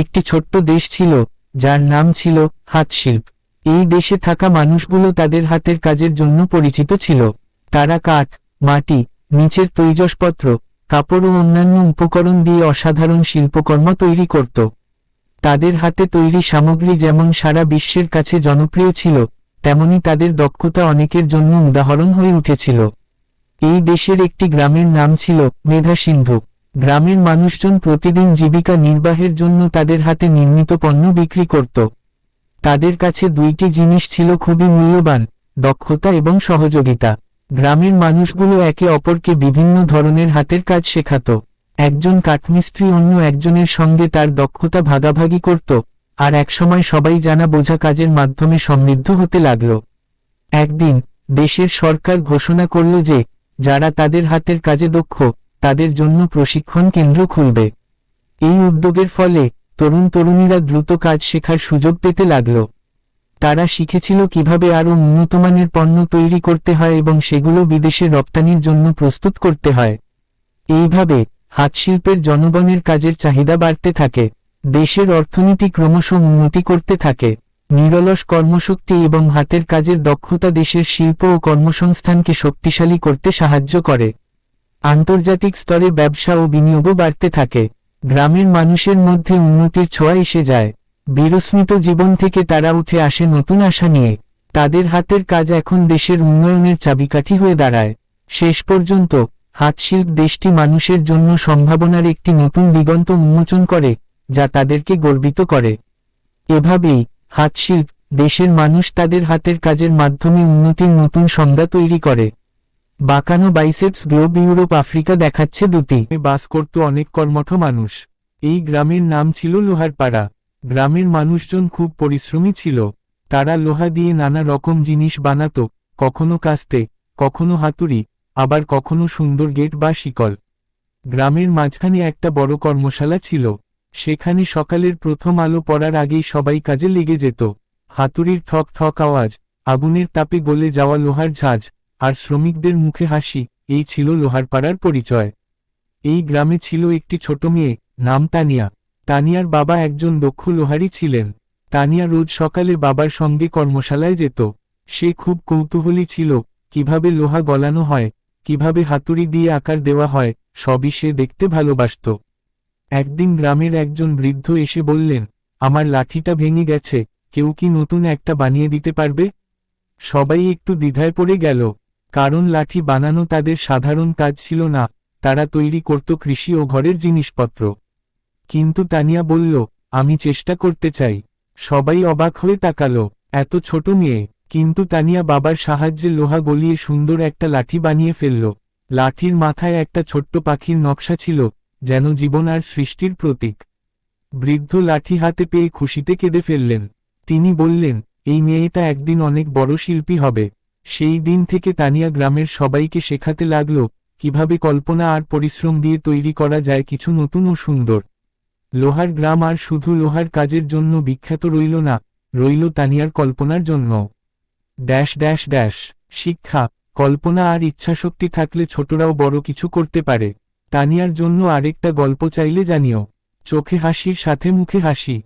একটি ছোট্ট দেশ ছিল, যার নাম ছিল হাতশিল্প। এই দেশে থাকা মানুষগুলো তাদের হাতের কাজের জন্য পরিচিত ছিল। তারা কাঠ, মাটি, নিচের তৈজসপত্র, কাপড় ও অন্যান্য উপকরণ দিয়ে অসাধারণ শিল্পকর্ম তৈরি করত। তাদের হাতে তৈরি সামগ্রী যেমন সারা বিশ্বের কাছে জনপ্রিয় ছিল, তেমনি তাদের দক্ষতা অনেকের জন্য উদাহরণ হয়ে উঠেছিল। এই দেশের একটি গ্রামের নাম ছিল মেধা সিন্ধু। গ্রামের মানুষজন প্রতিদিন জীবিকা নির্বাহের জন্য তাদের হাতে নির্মিত পণ্য বিক্রি করত। তাদের কাছে দুইটি জিনিস ছিল খুবই মূল্যবান, দক্ষতা এবং সহযোগিতা। গ্রামের মানুষগুলো একে অপরকে বিভিন্ন ধরনের হাতের কাজ শেখাত। একজন কাঠমিস্ত্রি অন্য একজনের সঙ্গে তার দক্ষতা ভাগাভাগি করত, আর একসময় সবাই জানা বোঝা কাজের মাধ্যমে সমৃদ্ধ হতে লাগল। একদিন, দেশের সরকার ঘোষণা করল যে, যারা তাদের হাতের কাজে দক্ষ তাদের জন্য প্রশিক্ষণ কেন্দ্র খুলবে। এই উদ্যোগের ফলে তরুণ তরুণীরা দ্রুত কাজ শেখার সুযোগ পেতে লাগল। তারা শিখেছিল কীভাবে আরও উন্নতমানের পণ্য তৈরি করতে হয় এবং সেগুলো বিদেশে রপ্তানির জন্য প্রস্তুত করতে হয়। এইভাবে হাতশিল্পের জনগণের কাজের চাহিদা বাড়তে থাকে। দেশের অর্থনীতি ক্রমশ উন্নতি করতে থাকে। নিরলস কর্মশক্তি এবং হাতের কাজের দক্ষতা দেশের শিল্প ও কর্মসংস্থানকে শক্তিশালী করতে সাহায্য করে। আন্তর্জাতিক স্তরে ব্যবসা ও বিনিয়োগও বাড়তে থাকে। গ্রামের মানুষের মধ্যে উন্নতির ছোঁয়া এসে যায়। বিরস্মিত জীবন থেকে তারা উঠে আসে নতুন আশা নিয়ে। তাদের হাতের কাজ এখন দেশের উন্নয়নের চাবিকাঠি হয়ে দাঁড়ায়। শেষ পর্যন্ত হাতশিল্প দেশটি মানুষের জন্য সম্ভাবনার একটি নতুন দিগন্ত উন্মোচন করে, যা তাদেরকে গর্বিত করে। এভাবেই হাতশিল্প দেশের মানুষ তাদের হাতের কাজের মাধ্যমে উন্নতির নতুন সংজ্ঞা তৈরি করে। বাঁকানো বাইসেপস গ্লোব ইউরোপ, আফ্রিকা দেখাচ্ছে দুটি। বাস করত অনেক কর্মঠ মানুষ। এই গ্রামের নাম ছিল লোহারপাড়া। গ্রামের মানুষজন খুব পরিশ্রমী ছিল। তারা লোহা দিয়ে নানা রকম জিনিস বানাত, কখনো কাস্তে, কখনো হাতুড়ি, আবার কখনো সুন্দর গেট বা শিকল। গ্রামের মাঝখানে একটা বড় কর্মশালা ছিল। সেখানে সকালের প্রথম আলো পড়ার আগেই সবাই কাজে লেগে যেত। হাতুড়ির ঠক ঠক আওয়াজ, আগুনের তাপে গলে যাওয়া লোহার ঝাঁজ আর শ্রমিকদের মুখে হাসি, এই ছিল লোহারপাড়ার পরিচয়। এই গ্রামে ছিল একটি ছোট মেয়ে, নাম তানিয়া। তানিয়ার বাবা একজন দক্ষ লোহারি ছিলেন। তানিয়া রোজ সকালে বাবার সঙ্গে কর্মশালায় যেত। সে খুব কৌতূহলী ছিল, কীভাবে লোহা গলানো হয়, কীভাবে হাতুড়ি দিয়ে আকার দেওয়া হয়, সবই সে দেখতে ভালোবাসত। একদিন গ্রামের একজন বৃদ্ধ এসে বললেন, আমার লাঠিটা ভেঙে গেছে, কেউ কি নতুন একটা বানিয়ে দিতে পারবে? সবাই একটু দ্বিধায় পড়ে গেল। কারণ লাঠি বানানো তাদের সাধারণ কাজ ছিল না, তারা তৈরি করত কৃষি ও ঘরের জিনিসপত্র। কিন্তু তানিয়া বলল, আমি চেষ্টা করতে চাই। সবাই অবাক হয়ে তাকালো, এত ছোট মেয়ে। কিন্তু তানিয়া বাবার সাহায্যে লোহা গলিয়ে সুন্দর একটা লাঠি বানিয়ে ফেলল। লাঠির মাথায় একটা ছোট্ট পাখির নকশা ছিল, যেন জীবন আর সৃষ্টির প্রতীক। বৃদ্ধ লাঠি হাতে পেয়ে খুশিতে কেঁদে ফেললেন। তিনি বললেন, এই মেয়েটা একদিন অনেক বড় শিল্পী হবে। সেই দিন থেকে তানিয়া গ্রামের সবাইকে শেখাতে লাগল, কীভাবে কল্পনা আর পরিশ্রম দিয়ে তৈরি করা যায় কিছু নতুন ও সুন্দর। লোহার গ্রাম আর শুধু লোহার কাজের জন্য বিখ্যাত রইল না, রইল তানিয়ার কল্পনার জন্য। ড্যাশ ড্যাশ ড্যাশ, শিক্ষা, কল্পনা আর ইচ্ছাশক্তি থাকলে ছোটরাও বড় কিছু করতে পারে। তানিয়ার জন্য আরেকটা গল্প চাইলে জানিও। চোখে হাসির সাথে মুখে হাসি।